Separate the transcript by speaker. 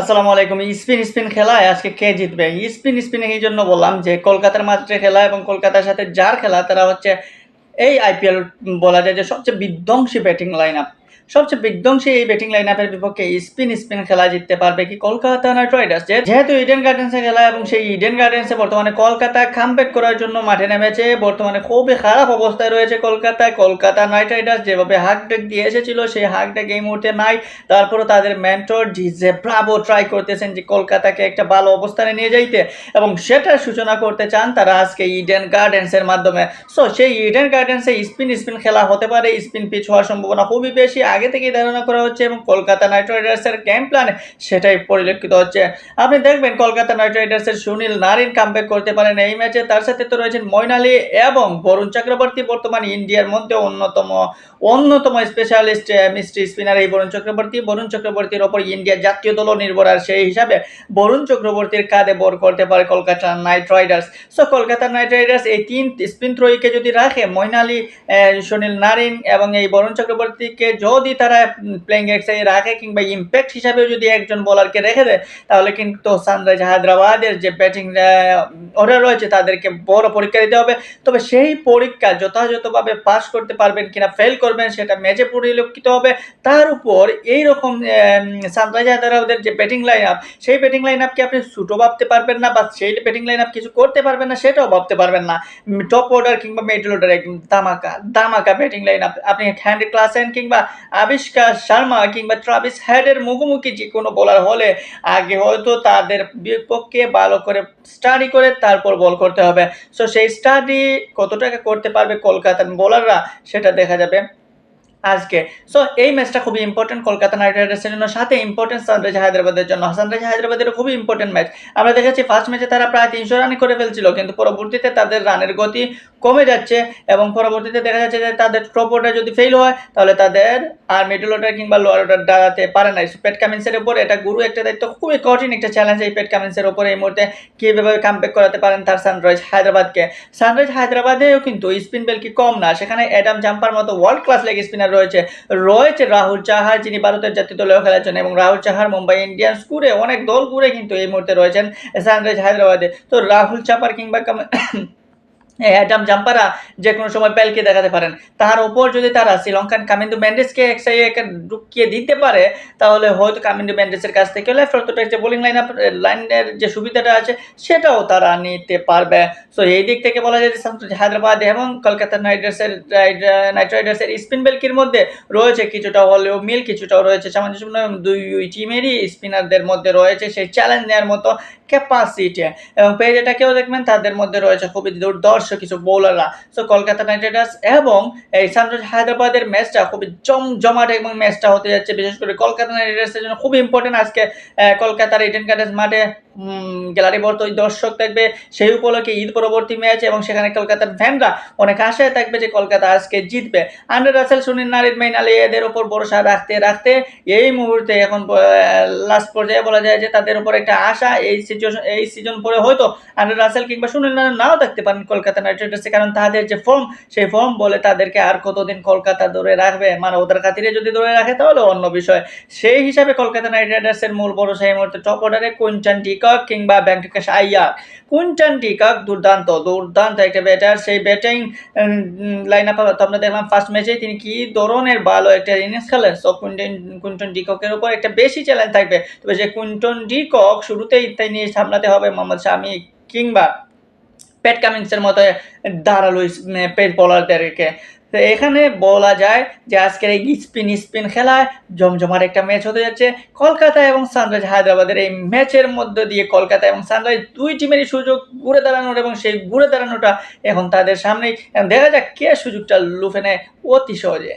Speaker 1: আসসালামু আলাইকুম। Spin spin খেলায় আজকে কে জিতবে? স্পিন স্পিন এই জন্য বললাম যে কলকাতার মাত্রে খেলা এবং কলকাতার সাথে যার খেলা, তারা হচ্ছে এই আইপিএল বলা যায় যে সবচেয়ে বিধ্বংসী ব্যাটিং লাইন আপ সবচেয়ে বিধ্বংসী এই ব্যাটিং লাইন আপের বিপক্ষে স্পিন স্পিন খেলা জিততে পারবে কি কলকাতা নাইট রাইডার্স যেহেতু ইডেন গার্ডেন্সে খেলা এবং সেই ইডেন গার্ডেন্সে বর্তমানে কলকাতা কামব্যাক করার জন্য মাঠে নেমেছে, বর্তমানে খুবই খারাপ অবস্থায় রয়েছে কলকাতায় কলকাতা নাইট রাইডার্স যেভাবে হাক ডেক দিয়ে এসেছিল, সেই হাক ডেক এই মুহূর্তে নাই। তারপরে তাদের মেন্টর ডিজে ব্রাভো ট্রাই করতেছেন যে কলকাতাকে একটা ভালো অবস্থানে নিয়ে যাইতে। এবং সেটার সূচনা করতে চান তারা আজকে ইডেন গার্ডেন্সের মাধ্যমে। সো সেই ইডেন গার্ডেন্সে স্পিন স্পিন খেলা হতে পারে, স্পিন পিচ হওয়ার সম্ভাবনা খুবই বেশি। আগে থেকেই ধারণা করা হচ্ছে এবং কলকাতা নাইট রাইডার্সের গেম প্ল্যানে সেটাই পরিলক্ষিত হচ্ছে। আপনি দেখবেন কলকাতা নাইট রাইডার্সের সুনীল নারিন কামব্যাক করতে পারেন। এই ম্যাচে তার সাথে তো রয়েছেন মইন এবং বরুণ চক্রবর্তী। বর্তমান ইন্ডিয়ার মধ্যে অন্যতম অন্যতম স্পেশালিস্ট মিস্ট্রি স্পিনার এই বরুণ চক্রবর্তী। বরুণ চক্রবর্তীর ওপর ইন্ডিয়ার জাতীয় দলও নির্ভর আর সেই হিসাবে বরুণ চক্রবর্তীর কাঁধে বর করতে পারে Kolkata Knight Riders. So Kolkata Knight Riders এই তিন স্পিন থ্রোইকে যদি রাখে আহ, সুনীল নারিন এবং এই বরুণ চক্রবর্তীকে যদি তারা প্লেইং এক্সাই রাখে কিংবা ইম্প্যাক্ট হিসাবে যদি একজন বোলারকে রেখে দেয়, তাহলে কিন্তু সানরাইজ হায়দ্রাবাদের যে ব্যাটিং অর্ডার রয়েছে তাদেরকে বড় পরীক্ষা দিতে হবে। তবে সেই পরীক্ষা যথাযথভাবে পাস করতে পারবেন কিনা ফেল করবেন সেটা ম্যাচে পরিলক্ষিত হবে। তার উপর এই রকম সানরাইজ হায়দ্রাবাদের যে ব্যাটিং লাইন আপ সেই ব্যাটিং লাইন আপকে আপনি ছোটো ভাবতে পারবেন না বা সেই ব্যাটিং লাইন আপ কিছু করতে পারবেন না সেটাও ভাবতে পারবেন না। টপ অর্ডার কিংবা মিডল অর্ডার একদম দামাকা দামাকা ব্যাটিং লাইন আপ আপনি হ্যান্ড ক্লাসেন কিংবা আবিষ্কার শর্মা কিংবা ট্রাভিস হেডের মুখোমুখি যে কোনো বোলার হলে আগে হয়তো তাদের বিপক্ষে ভালো করে স্টাডি করে তারপর বল করতে হবে। সো সেই স্টাডি কত টাকা করতে পারবে কলকাতার বোলাররা সেটা দেখা যাবে আজকে। সো এই ম্যাচটা খুবই ইম্পর্টেন্ট কলকাতা নাইট রাইডার্সের জন্য। সাথে ইম্পর্টেন্ট সানরাইজ হায়দ্রাবাদের জন্য। সানরাইজ হায়দ্রাবাদের খুবই ইম্পর্টেন্ট ম্যাচ আমরা দেখেছি ফার্স্ট ম্যাচে তারা প্রায় তিনশো রান করে ফেলছিল, কিন্তু পরবর্তীতে তাদের রানের গতি কমে যাচ্ছে এবং পরবর্তীতে দেখা যাচ্ছে যে তাদের অর্ডার যদি ফেল হয়, তাহলে তাদের আর মিডল অর্ডার কিংবা লোয়ার অর্ডার দাঁড়াতে পারে না। পেট কামিন্সের উপর এটা গুরু একটা দায়িত্ব, খুবই কঠিন একটা চ্যালেঞ্জ এই পেট কামিন্সের উপর এই মুহূর্তে কীভাবে কামব্যাক করাতে পারেন তার সানরাইজ হায়দ্রাবাদকে। সানরাইজ হায়দ্রাবাদেও কিন্তু স্পিন বেল কি কম না, সেখানে অ্যাডাম জাম্পার মতো ওয়ার্ল্ড ক্লাস লেগ স্পিনার রয়েছে। রয়েছে রাহুল চাহার, যিনি ভারতের জাতীয় দলেও খেলেছেন এবং রাহুল চাহার মুম্বাই ইন্ডিয়ান্স ঘুরে অনেক দল ঘুরে কিন্তু এই মুহূর্তে রয়েছেন সানরাইজ হায়দ্রাবাদে। তো রাহুল চাপার কিংবা অ্যাডাম জাম্পারা যে কোনো সময় পেলকে দেখাতে পারেন। তার ওপর যদি তারা শ্রীলঙ্কান কামিন্দু ম্যান্ডেসকে একে ঢুকিয়ে দিতে পারে, তাহলে হয়তো কামিন্দু ম্যান্ডেসের কাছ থেকে লেফট অর্থোডক্স যে বোলিং লাইন আপ লাইনের যে সুবিধাটা আছে, সেটাও তারা নিতে পারবে। সো এই দিক থেকে বলা যায় যে হায়দ্রাবাদ এবং কলকাতা নাইট রাইডার্সের নাইট রাইডার্সের স্পিন বেলকির মধ্যে রয়েছে কিছুটা হলেও মিল, কিছুটাও রয়েছে সামঞ্জস্যপূর্ণ দুই টিমেরই স্পিনারদের মধ্যে রয়েছে সেই চ্যালেঞ্জ নেওয়ার মতো ক্যাপাসিটি এবং পেজেটাকেও দেখবেন, তাদের মধ্যে রয়েছে খুবই দুর্ধর্ষ কিছু বোলাররা সো কলকাতা নাইট রাইডার্স এবং এই সানরাইজ হায়দ্রাবাদের ম্যাচটা খুবই জমজমাট এবং ম্যাচটা হতে যাচ্ছে। বিশেষ করে কলকাতা নাইট রাইডার্সের জন্য খুবই ইম্পর্টেন্ট আজকে কলকাতার ইডেন গার্ডেন্স মাঠে গ্যালারি ভর্তি দর্শক থাকবে সেই উপলক্ষে ঈদ পরবর্তী ম্যাচ এবং সেখানে কলকাতার ফ্যানরা অনেক আশায় থাকবে যে কলকাতা আজকে জিতবে। আন্ডার রাসেল, সুনীল নারীর মাইন আলী এদের উপর ভরসা রাখতে রাখতে এই মুহূর্তে এখন লাস্ট পর্যায়ে বলা যায় যে তাদের উপর একটা আশা এই সিচুয়েশন এই সিজন পরে হয়তো আন্ডার রাসেল কিংবা সুনীল নারিন নাও থাকতে পারেন কলকাতা নাইট রাইডার্সে কারণ তাদের যে ফর্ম সেই ফর্ম বলে তাদেরকে আর কতদিন কলকাতা ধরে রাখবে? মানে ওদের খাতিরে যদি ধরে রাখে তাহলে অন্য বিষয়। সেই হিসাবে কলকাতা নাইট রাইডার্সের মূল ভরসা এই মুহূর্তে টপ অর্ডারে কুইন্টান ডিকক কিংবা ব্যাংটিকাস আইয়ার কুইন্টান ডিকক দুর্দান্ত দুর্দান্ত একটা ব্যাটার সেই ব্যাটিং লাইন আপ আমরা দেখলাম ফার্স্ট ম্যাচে তিনি কি ধরনের ভালো একটা ইনিংস খেলেন? সো কুইন্টন কুইন্টন ডিককের উপর একটা বেশি চ্যালেঞ্জ থাকবে। তবে যে কুইন্টন ডিকক শুরুতেই তাই নিয়ে সামলাতে হবে মোহাম্মদ শামি কিংবা পেট কামিংসের মতো ধারালো পেট বলারদেরকে তো এখানে বলা যায় যে আজকের এই স্পিন স্পিন খেলায় জমজমার একটা ম্যাচ হতে যাচ্ছে। কলকাতা এবং সানরাইজ হায়দ্রাবাদের এই ম্যাচের মধ্য দিয়ে কলকাতা এবং সানরাইজ দুই টিমেরই সুযোগ ঘুরে দাঁড়ানোর এবং সেই ঘুরে দাঁড়ানোটা এখন তাদের সামনেই। দেখা যাক কে সুযোগটা লুফে নেয় অতি সহজে।